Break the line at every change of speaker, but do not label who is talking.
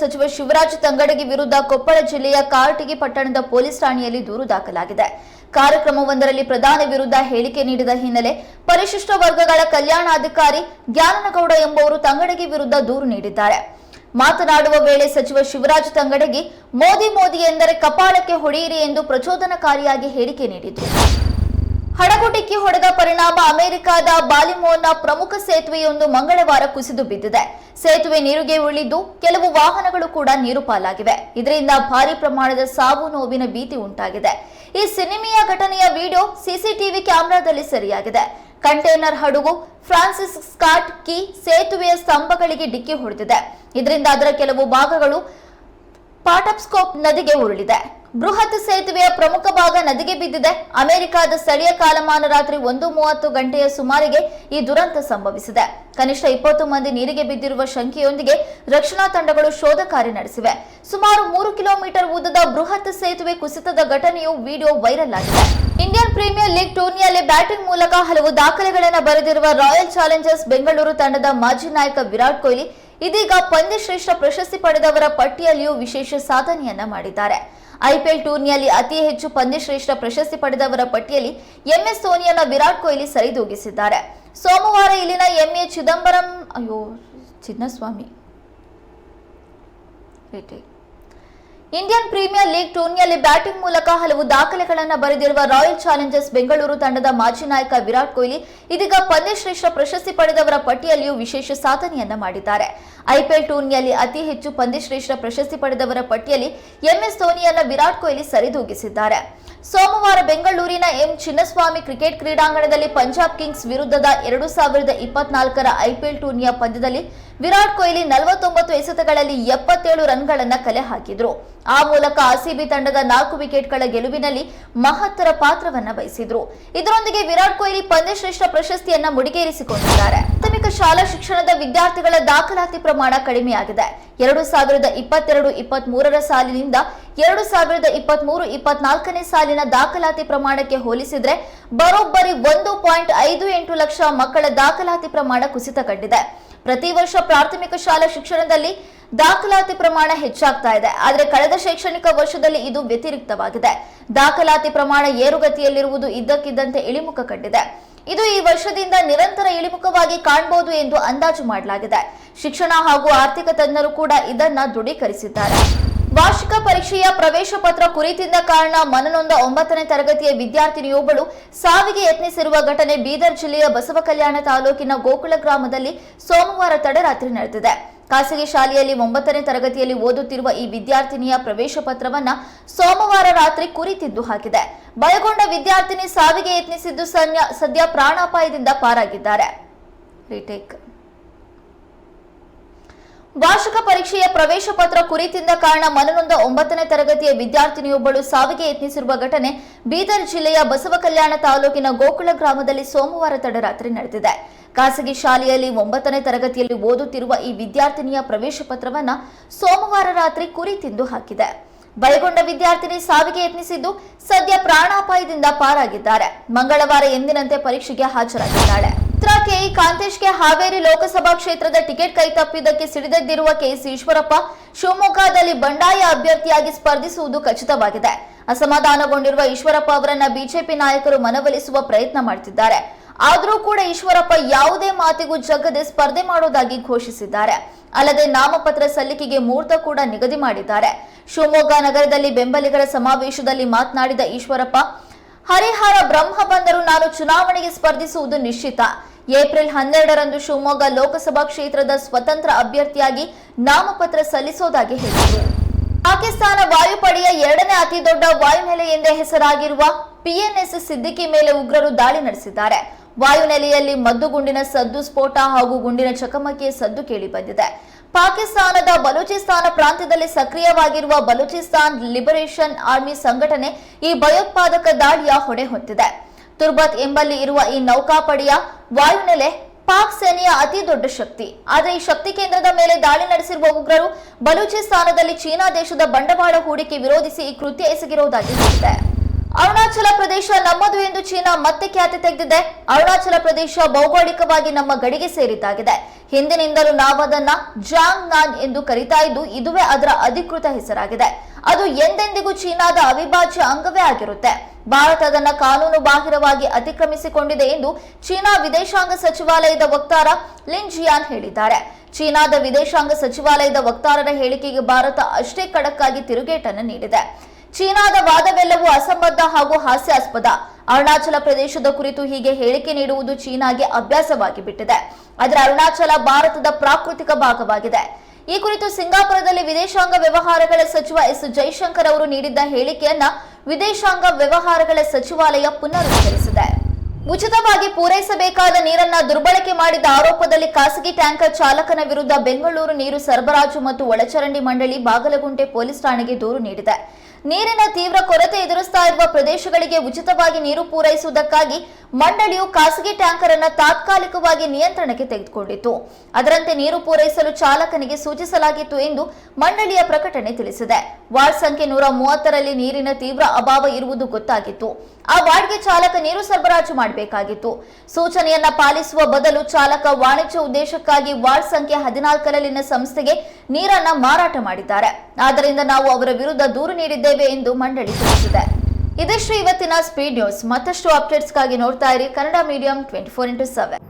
ಸಚಿವ ಶಿವರಾಜ್ ತಂಗಡಗಿ ವಿರುದ್ಧ ಕೊಪ್ಪಳ ಜಿಲ್ಲೆಯ ಕಾರಟಗಿ ಪಟ್ಟಣದ ಪೊಲೀಸ್ ಠಾಣೆಯಲ್ಲಿ ದೂರು ದಾಖಲಾಗಿದೆ. ಕಾರ್ಯಕ್ರಮವೊಂದರಲ್ಲಿ ಪ್ರಧಾನಿ ವಿರುದ್ಧ ಹೇಳಿಕೆ ನೀಡಿದ ಹಿನ್ನೆಲೆ ಪರಿಶಿಷ್ಟ ವರ್ಗಗಳ ಕಲ್ಯಾಣಾಧಿಕಾರಿ ಜ್ಞಾನನಗೌಡ ಎಂಬುವರು ತಂಗಡಗಿ ವಿರುದ್ಧ ದೂರು ನೀಡಿದ್ದಾರೆ. ಮಾತನಾಡುವ ವೇಳೆ ಸಚಿವ ಶಿವರಾಜ್ ತಂಗಡಗಿ, ಮೋದಿ ಮೋದಿ ಎಂದರೆ ಕಪಾಳಕ್ಕೆ ಹೊಡೆಯಿರಿ ಎಂದು ಪ್ರಚೋದನಕಾರಿಯಾಗಿ ಹೇಳಿಕೆ ನೀಡಿದರು. ಹಡಗು ಡಿಕ್ಕಿ ಹೊಡೆದ ಪರಿಣಾಮ ಅಮೆರಿಕದ ಬಾಲಿಮೋನ್ನ ಪ್ರಮುಖ ಸೇತುವೆಯೊಂದು ಮಂಗಳವಾರ ಕುಸಿದು ಬಿದ್ದಿದೆ. ಸೇತುವೆ ನೀರಿಗೆ ಉಳಿದು ಕೆಲವು ವಾಹನಗಳು ಕೂಡ ನೀರು ಪಾಲಾಗಿವೆ. ಇದರಿಂದ ಭಾರಿ ಪ್ರಮಾಣದ ಸಾವು ನೋವಿನ ಭೀತಿ ಉಂಟಾಗಿದೆ. ಈ ಸಿನಿಮೆಯ ಘಟನೆಯ ವಿಡಿಯೋ ಸಿಸಿಟಿವಿ ಕ್ಯಾಮೆರಾದಲ್ಲಿ ಸರಿಯಾಗಿದೆ. ಕಂಟೈನರ್ ಹಡಗು ಫ್ರಾನ್ಸಿಸ್ ಸ್ಕಾಟ್ ಕಿ ಸೇತುವೆಯ ಸ್ತಂಭಗಳಿಗೆ ಡಿಕ್ಕಿ ಹೊಡೆದಿದೆ. ಇದರಿಂದ ಅದರ ಕೆಲವು ಭಾಗಗಳು ಪಾಟಪ್ಸ್ಕೋಪ್ ನದಿಗೆ ಉರುಳಿದೆ. ಬೃಹತ್ ಸೇತುವೆಯ ಪ್ರಮುಖ ಭಾಗ ನದಿಗೆ ಬಿದ್ದಿದೆ. ಅಮೆರಿಕದ ಸ್ಥಳೀಯ ಕಾಲಮಾನ ರಾತ್ರಿ ಒಂದು ಮೂವತ್ತು ಗಂಟೆಯ ಸುಮಾರಿಗೆ ಈ ದುರಂತ ಸಂಭವಿಸಿದೆ. ಕನಿಷ್ಠ ಇಪ್ಪತ್ತು ಮಂದಿ ನೀರಿಗೆ ಬಿದ್ದಿರುವ ಶಂಕೆಯೊಂದಿಗೆ ರಕ್ಷಣಾ ತಂಡಗಳು ಶೋಧ ಕಾರ್ಯ ನಡೆಸಿವೆ. ಸುಮಾರು ಮೂರು ಕಿಲೋಮೀಟರ್ ಉದ್ದದ ಬೃಹತ್ ಸೇತುವೆ ಕುಸಿತದ ಘಟನೆಯು ವಿಡಿಯೋ ವೈರಲ್ ಆಗಿದೆ. ಇಂಡಿಯನ್ ಪ್ರೀಮಿಯರ್ ಲೀಗ್ ಟೂರ್ನಿಯಲ್ಲಿ ಬ್ಯಾಟಿಂಗ್ ಮೂಲಕ ಹಲವು ದಾಖಲೆಗಳನ್ನು ಬರೆದಿರುವ ರಾಯಲ್ ಚಾಲೆಂಜರ್ಸ್ ಬೆಂಗಳೂರು ತಂಡದ ಮಾಜಿ ನಾಯಕ ವಿರಾಟ್ ಕೊಹ್ಲಿ ಇದೀಗ ಪಂದ್ಯಶ್ರೇಷ್ಠ ಪ್ರಶಸ್ತಿ ಪಡೆದವರ ಪಟ್ಟಿಯಲ್ಲಿಯೂ ವಿಶೇಷ ಸಾಧನೆಯನ್ನ ಮಾಡಿದ್ದಾರೆ. ಐಪಿಎಲ್ ಟೂರ್ನಿಯಲ್ಲಿ ಅತಿ ಹೆಚ್ಚು ಪಂದ್ಯಶ್ರೇಷ್ಠ ಪ್ರಶಸ್ತಿ ಪಡೆದವರ ಪಟ್ಟಿಯಲ್ಲಿ ಎಂಎಸ್ ಧೋನಿಯನ್ನ ವಿರಾಟ್ ಕೊಹ್ಲಿ ಸರಿದೂಗಿಸಿದ್ದಾರೆ. ಸೋಮವಾರ ಇಲ್ಲಿನ ಎಂಎ ಚಿದಂಬರಂ ಅಯ್ಯೋ, ಚಿನ್ನಸ್ವಾಮಿ. ಇಂಡಿಯನ್ ಪ್ರೀಮಿಯರ್ ಲೀಗ್ ಟೂರ್ನಿಯಲ್ಲಿ ಬ್ಯಾಟಿಂಗ್ ಮೂಲಕ ಹಲವು ದಾಖಲೆಗಳನ್ನು ಬರೆದಿರುವ ರಾಯಲ್ ಚಾಲೆಂಜರ್ಸ್ ಬೆಂಗಳೂರು ತಂಡದ ಮಾಜಿ ನಾಯಕ ವಿರಾಟ್ ಕೊಹ್ಲಿ ಇದೀಗ ಪಂದ್ಯಶ್ರೇಷ್ಠ ಪ್ರಶಸ್ತಿ ಪಡೆದವರ ಪಟ್ಟಿಯಲ್ಲಿಯೂ ವಿಶೇಷ ಸಾಧನೆಯನ್ನ ಮಾಡಿದ್ದಾರೆ. ಐಪಿಎಲ್ ಟೂರ್ನಿಯಲ್ಲಿ ಅತಿ ಹೆಚ್ಚು ಪಂದ್ಯಶ್ರೇಷ್ಠ ಪ್ರಶಸ್ತಿ ಪಡೆದವರ ಪಟ್ಟಿಯಲ್ಲಿ ಎಂಎಸ್ ಧೋನಿಯನ್ನ ವಿರಾಟ್ ಕೊಹ್ಲಿ ಸರಿದೂಗಿಸಿದ್ದಾರೆ. ಸೋಮವಾರ ಬೆಂಗಳೂರಿನ ಎಂ ಚಿನ್ನಸ್ವಾಮಿ ಕ್ರಿಕೆಟ್ ಕ್ರೀಡಾಂಗಣದಲ್ಲಿ ಪಂಜಾಬ್ ಕಿಂಗ್ಸ್ ವಿರುದ್ಧದ ಎರಡು ಸಾವಿರದ ಇಪ್ಪತ್ನಾಲ್ಕರ ಐಪಿಎಲ್ ಟೂರ್ನಿಯ ಪಂದ್ಯದಲ್ಲಿ ವಿರಾಟ್ ಕೊಹ್ಲಿ ನಲವತ್ತೊಂಬತ್ತು ಎಸೆತಗಳಲ್ಲಿ ಎಪ್ಪತ್ತೇಳು ರನ್ಗಳನ್ನು ಕಲೆ ಹಾಕಿದ್ರು. ಆ ಮೂಲಕ ಆರ್ಸಿಬಿ ತಂಡದ ನಾಲ್ಕು ವಿಕೆಟ್ಗಳ ಗೆಲುವಿನಲ್ಲಿ ಮಹತ್ತರ ಪಾತ್ರವನ್ನು ವಹಿಸಿದ್ರು. ಇದರೊಂದಿಗೆ ವಿರಾಟ್ ಕೊಹ್ಲಿ ಪಂದ್ಯಶ್ರೇಷ್ಠ ಪ್ರಶಸ್ತಿಯನ್ನ ಮುಡಿಗೇರಿಸಿಕೊಂಡಿದ್ದಾರೆ. ಶಾಲಾ ಶಿಕ್ಷಣದ ವಿದ್ಯಾರ್ಥಿಗಳ ದಾಖಲಾತಿ ಪ್ರಮಾಣ ಕಡಿಮೆಯಾಗಿದೆ. ಎರಡು ಸಾವಿರದ ಇಪ್ಪತ್ತೆರಡು ಇಪ್ಪತ್ತ್ ಮೂರರ ಸಾಲಿನಿಂದ ಎರಡು ಸಾವಿರದ ಇಪ್ಪತ್ತ್ ಮೂರು ಇಪ್ಪತ್ನಾಲ್ಕನೇ ಸಾಲಿನ ದಾಖಲಾತಿ ಪ್ರಮಾಣಕ್ಕೆ ಹೋಲಿಸಿದರೆ ಬರೋಬ್ಬರಿ ಒಂದು ಪಾಯಿಂಟ್ ಐದು ಎಂಟು ಲಕ್ಷ ಮಕ್ಕಳ ದಾಖಲಾತಿ ಪ್ರಮಾಣ ಕುಸಿತ ಕಂಡಿದೆ ಪ್ರತಿ ವರ್ಷ ಪ್ರಾಥಮಿಕ ಶಾಲಾ ಶಿಕ್ಷಣದಲ್ಲಿ ದಾಖಲಾತಿ ಪ್ರಮಾಣ ಹೆಚ್ಚಾಗ್ತಾ ಇದೆ. ಆದರೆ ಕಳೆದ ಶೈಕ್ಷಣಿಕ ವರ್ಷದಲ್ಲಿ ಇದು ವ್ಯತಿರಿಕ್ತವಾಗಿದೆ. ದಾಖಲಾತಿ ಪ್ರಮಾಣ ಏರುಗತಿಯಲ್ಲಿರುವುದು ಇದ್ದಕ್ಕಿದ್ದಂತೆ ಇಳಿಮುಖ ಕಂಡಿದೆ ಇದು ಈ ವರ್ಷದಿಂದ ನಿರಂತರ ಇಳಿಮುಖವಾಗಿ ಕಾಣಬಹುದು ಎಂದು ಅಂದಾಜು ಮಾಡಲಾಗಿದೆ. ಶಿಕ್ಷಣ ಹಾಗೂ ಆರ್ಥಿಕ ತಜ್ಞರು ಕೂಡ ಇದನ್ನ ದೃಢೀಕರಿಸಿದ್ದಾರೆ. ವಾರ್ಷಿಕ ಪರೀಕ್ಷೆಯ ಪ್ರವೇಶ ಪತ್ರ ಕುರಿತಿದ್ದ ಕಾರಣ ಮನನೊಂದ ಒಂಬತ್ತನೇ ತರಗತಿಯ ವಿದ್ಯಾರ್ಥಿನಿಯೊಬ್ಬಳು ಸಾವಿಗೆ ಯತ್ನಿಸಿರುವ ಘಟನೆ ಬೀದರ್ ಜಿಲ್ಲೆಯ ಬಸವ ಕಲ್ಯಾಣ ತಾಲೂಕಿನ ಗೋಕುಲ ಗ್ರಾಮದಲ್ಲಿ ಸೋಮವಾರ ತಡರಾತ್ರಿ ನಡೆದಿದೆ. ಖಾಸಗಿ ಶಾಲೆಯಲ್ಲಿ ಒಂಬತ್ತನೇ ತರಗತಿಯಲ್ಲಿ ಓದುತ್ತಿರುವ ಈ ವಿದ್ಯಾರ್ಥಿನಿಯ ಪ್ರವೇಶ ಪತ್ರವನ್ನ ಸೋಮವಾರ ರಾತ್ರಿ ಕುರಿತಿದ್ದು ಹಾಕಿದೆ. ಭಯಗೊಂಡ ವಿದ್ಯಾರ್ಥಿನಿ ಸಾವಿಗೆ ಯತ್ನಿಸಿದ್ದು ಸದ್ಯ ಪ್ರಾಣಾಪಾಯದಿಂದ ಪಾರಾಗಿದ್ದಾರೆ. ವಾರ್ಷಿಕ ಪರೀಕ್ಷೆಯ ಪ್ರವೇಶ ಪತ್ರ ಕುರಿತಿದ್ದ ಕಾರಣ ಮನನೊಂದ ಒಂಬತ್ತನೇ ತರಗತಿಯ ವಿದ್ಯಾರ್ಥಿನಿಯೊಬ್ಬಳು ಸಾವಿಗೆ ಯತ್ನಿಸಿರುವ ಘಟನೆ ಬೀದರ್ ಜಿಲ್ಲೆಯ ಬಸವ ಕಲ್ಯಾಣ ತಾಲೂಕಿನ ಗೋಕುಳ ಗ್ರಾಮದಲ್ಲಿ ಸೋಮವಾರ ತಡರಾತ್ರಿ ನಡೆದಿದೆ. ಖಾಸಗಿ ಶಾಲೆಯಲ್ಲಿ ಒಂಬತ್ತನೇ ತರಗತಿಯಲ್ಲಿ ಓದುತ್ತಿರುವ ಈ ವಿದ್ಯಾರ್ಥಿನಿಯ ಪ್ರವೇಶ ಪತ್ರವನ್ನು ಸೋಮವಾರ ರಾತ್ರಿ ಕುರಿ ತಿಂದು ಹಾಕಿದೆ. ಭಯಗೊಂಡ ವಿದ್ಯಾರ್ಥಿನಿ ಸಾವಿಗೆ ಯತ್ನಿಸಿದ್ದು ಸದ್ಯ ಪ್ರಾಣಾಪಾಯದಿಂದ ಪಾರಾಗಿದ್ದಾರೆ. ಮಂಗಳವಾರ ಎಂದಿನಂತೆ ಪರೀಕ್ಷೆಗೆ ಹಾಜರಾಗಿದ್ದಾಳೆ. ಕೆಇ ಕಾಂತೇಶ್ಗೆ ಹಾವೇರಿ ಲೋಕಸಭಾ ಕ್ಷೇತ್ರದ ಟಿಕೆಟ್ ಕೈತಪ್ಪಿದ್ದಕ್ಕೆ ಸಿಡಿದೆದ್ದಿರುವ ಕೆಎಸ್ ಈಶ್ವರಪ್ಪ, ಶಿವಮೊಗ್ಗದಲ್ಲಿ ಬಂಡಾಯ ಅಭ್ಯರ್ಥಿಯಾಗಿ ಸ್ಪರ್ಧಿಸುವುದು ಖಚಿತವಾಗಿದೆ. ಅಸಮಾಧಾನಗೊಂಡಿರುವ ಈಶ್ವರಪ್ಪ ಅವರನ್ನ ಬಿಜೆಪಿ ನಾಯಕರು ಮನವೊಲಿಸುವ ಪ್ರಯತ್ನ ಮಾಡುತ್ತಿದ್ದಾರೆ ಆದರೂ ಕೂಡ ಈಶ್ವರಪ್ಪ ಯಾವುದೇ ಮಾತಿಗೂ ಜಗ್ಗದೆ ಸ್ಪರ್ಧೆ ಮಾಡೋದಾಗಿ ಘೋಷಿಸಿದ್ದಾರೆ. ಅಲ್ಲದೆ ನಾಮಪತ್ರ ಸಲ್ಲಿಕೆಗೆ ಮುಹೂರ್ತ ಕೂಡ ನಿಗದಿ ಮಾಡಿದ್ದಾರೆ. ಶಿವಮೊಗ್ಗ ನಗರದಲ್ಲಿ ಬೆಂಬಲಿಗರ ಸಮಾವೇಶದಲ್ಲಿ ಮಾತನಾಡಿದ ಈಶ್ವರಪ್ಪ, ಹರಿಹರ ಬ್ರಹ್ಮ ಬಂದರು ನಾನು ಚುನಾವಣೆಗೆ ಸ್ಪರ್ಧಿಸುವುದು ನಿಶ್ಚಿತ. ಏಪ್ರಿಲ್ ಹನ್ನೆರಡರಂದು ಶಿವಮೊಗ್ಗ ಲೋಕಸಭಾ ಕ್ಷೇತ್ರದ ಸ್ವತಂತ್ರ ಅಭ್ಯರ್ಥಿಯಾಗಿ ನಾಮಪತ್ರ ಸಲ್ಲಿಸೋದಾಗಿ ಹೇಳಿದರು. ಪಾಕಿಸ್ತಾನ ವಾಯುಪಡೆಯ ಎರಡನೇ ಅತಿ ದೊಡ್ಡ ವಾಯುನೆಲೆ ಎಂದೇ ಹೆಸರಾಗಿರುವ ಪಿಎನ್ಎಸ್ ಸಿದ್ದಿಕಿ ಮೇಲೆ ಉಗ್ರರು ದಾಳಿ ನಡೆಸಿದ್ದಾರೆ. ವಾಯುನೆಲೆಯಲ್ಲಿ ಮದ್ದುಗುಂಡಿನ ಸದ್ದು ಸ್ಫೋಟ ಹಾಗೂ ಗುಂಡಿನ ಚಕಮಕಿಯ ಸದ್ದು ಕೇಳಿಬಂದಿದೆ. ಪಾಕಿಸ್ತಾನದ ಬಲೂಚಿಸ್ತಾನ ಪ್ರಾಂತ್ಯದಲ್ಲಿ ಸಕ್ರಿಯವಾಗಿರುವ ಬಲೂಚಿಸ್ತಾನ್ ಲಿಬರೇಷನ್ ಆರ್ಮಿ ಸಂಘಟನೆ ಈ ಭಯೋತ್ಪಾದಕ ದಾಳಿಯ ಹೊಣೆ ಹೊತ್ತಿದೆ. ತುರ್ಬತ್ ಎಂಬಲ್ಲಿ ಇರುವ ಈ ನೌಕಾಪಡೆಯ ವಾಯುನೆಲೆ ಪಾಕ್ ಸೇನೆಯ ಅತಿ ದೊಡ್ಡ ಶಕ್ತಿ. ಆದರೆ ಈ ಶಕ್ತಿ ಕೇಂದ್ರದ ಮೇಲೆ ದಾಳಿ ನಡೆಸಿರುವ ಉಗ್ರರು ಬಲೂಚಿಸ್ತಾನದಲ್ಲಿ ಚೀನಾ ದೇಶದ ಬಂಡವಾಳ ಹೂಡಿಕೆ ವಿರೋಧಿಸಿ ಈ ಕೃತ್ಯ ಎಸಗಿರುವುದಾಗಿ ಹೇಳಿದೆ. ಅರುಣಾಚಲ ಪ್ರದೇಶ ನಮ್ಮದು ಎಂದು ಚೀನಾ ಮತ್ತೆ ಖ್ಯಾತಿ ತೆಗೆದಿದೆ. ಅರುಣಾಚಲ ಪ್ರದೇಶ ಭೌಗೋಳಿಕವಾಗಿ ನಮ್ಮ ಗಡಿಗೆ ಸೇರಿದ್ದಾಗಿದೆ. ಹಿಂದಿನಿಂದಲೂ ನಾವದನ್ನ ಜಾಂಗ್ ನಾನ್ ಎಂದು ಕರೀತಾ ಇದ್ದು ಇದುವೇ ಅದರ ಅಧಿಕೃತ ಹೆಸರಾಗಿದೆ. ಅದು ಎಂದೆಂದಿಗೂ ಚೀನಾದ ಅವಿಭಾಜ್ಯ ಅಂಗವೇ ಆಗಿರುತ್ತೆ. ಭಾರತ ಅದನ್ನ ಕಾನೂನು ಬಾಹಿರವಾಗಿ ಅತಿಕ್ರಮಿಸಿಕೊಂಡಿದೆ ಎಂದು ಚೀನಾ ವಿದೇಶಾಂಗ ಸಚಿವಾಲಯದ ವಕ್ತಾರ ಲಿನ್ ಜಿಯಾನ್ ಹೇಳಿದ್ದಾರೆ. ಚೀನಾದ ವಿದೇಶಾಂಗ ಸಚಿವಾಲಯದ ವಕ್ತಾರರ ಹೇಳಿಕೆಗೆ ಭಾರತ ಅಷ್ಟೇ ಖಡಕ್ಕಾಗಿ ತಿರುಗೇಟನ್ನು ನೀಡಿದೆ. ಚೀನಾದ ವಾದವೆಲ್ಲವೂ ಅಸಂಬದ್ಧ ಹಾಗೂ ಹಾಸ್ಯಾಸ್ಪದ. ಅರುಣಾಚಲ ಪ್ರದೇಶದ ಕುರಿತು ಹೀಗೆ ಹೇಳಿಕೆ ನೀಡುವುದು ಚೀನಾಗೆ ಅಭ್ಯಾಸವಾಗಿ ಬಿಟ್ಟಿದೆ. ಆದರೆ ಅರುಣಾಚಲ ಭಾರತದ ಪ್ರಾಕೃತಿಕ ಭಾಗವಾಗಿದೆ. ಈ ಕುರಿತು ಸಿಂಗಾಪುರದಲ್ಲಿ ವಿದೇಶಾಂಗ ವ್ಯವಹಾರಗಳ ಸಚಿವ ಎಸ್ ಜೈಶಂಕರ್ ಅವರು ನೀಡಿದ್ದ ಹೇಳಿಕೆಯನ್ನ ವಿದೇಶಾಂಗ ವ್ಯವಹಾರಗಳ ಸಚಿವಾಲಯ ಪುನರುಚ್ಚರಿಸಿದೆ. ಉಚಿತವಾಗಿ ಪೂರೈಸಬೇಕಾದ ನೀರನ್ನ ದುರ್ಬಳಕೆ ಮಾಡಿದ ಆರೋಪದಲ್ಲಿ ಖಾಸಗಿ ಟ್ಯಾಂಕರ್ ಚಾಲಕನ ವಿರುದ್ಧ ಬೆಂಗಳೂರು ನೀರು ಸರಬರಾಜು ಮತ್ತು ಒಳಚರಂಡಿ ಮಂಡಳಿ ಬಾಗಲಗುಂಟೆ ಪೊಲೀಸ್ ಠಾಣೆಗೆ ದೂರು ನೀಡಿದೆ. ನೀರಿನ ತೀವ್ರ ಕೊರತೆ ಎದುರಿಸ್ತಾ ಇರುವ ಪ್ರದೇಶಗಳಿಗೆ ಉಚಿತವಾಗಿ ನೀರು ಪೂರೈಸುವುದಕ್ಕಾಗಿ ಮಂಡಳಿಯು ಖಾಸಗಿ ಟ್ಯಾಂಕರ್ ಅನ್ನು ತಾತ್ಕಾಲಿಕವಾಗಿ ನಿಯಂತ್ರಣಕ್ಕೆ ತೆಗೆದುಕೊಂಡಿತ್ತು. ಅದರಂತೆ ನೀರು ಪೂರೈಸಲು ಚಾಲಕನಿಗೆ ಸೂಚಿಸಲಾಗಿತ್ತು ಎಂದು ಮಂಡಳಿಯ ಪ್ರಕಟಣೆ ತಿಳಿಸಿದೆ. ವಾರ್ಡ್ ಸಂಖ್ಯೆ ನೂರ ಮೂವತ್ತರಲ್ಲಿ ನೀರಿನ ತೀವ್ರ ಅಭಾವ ಇರುವುದು ಗೊತ್ತಾಗಿತ್ತು. ಆ ವಾರ್ಡ್ಗೆ ಚಾಲಕ ನೀರು ಸರಬರಾಜು ಮಾಡಬೇಕಾಗಿತ್ತು. ಸೂಚನೆಯನ್ನ ಪಾಲಿಸುವ ಬದಲು ಚಾಲಕ ವಾಣಿಜ್ಯ ಉದ್ದೇಶಕ್ಕಾಗಿ ವಾರ್ಡ್ ಸಂಖ್ಯೆ ಹದಿನಾಲ್ಕರಲ್ಲಿನ ಸಂಸ್ಥೆಗೆ ನೀರನ್ನ ಮಾರಾಟ ಮಾಡಿದ್ದಾರೆ. ಆದ್ದರಿಂದ ನಾವು ಅವರ ವಿರುದ್ಧ ದೂರು ಎಂದು ಮಂಡಳಿ ತಿಳಿಸಿದೆ. ಇದಿಷ್ಟು ಇವತ್ತಿನ ಸ್ಪೀಡ್ ನ್ಯೂಸ್ ಮತ್ತಷ್ಟು ಅಪ್ಡೇಟ್ಸ್ಗಾಗಿ ನೋಡ್ತಾ ಇರಿ Kannada medium twenty four into seven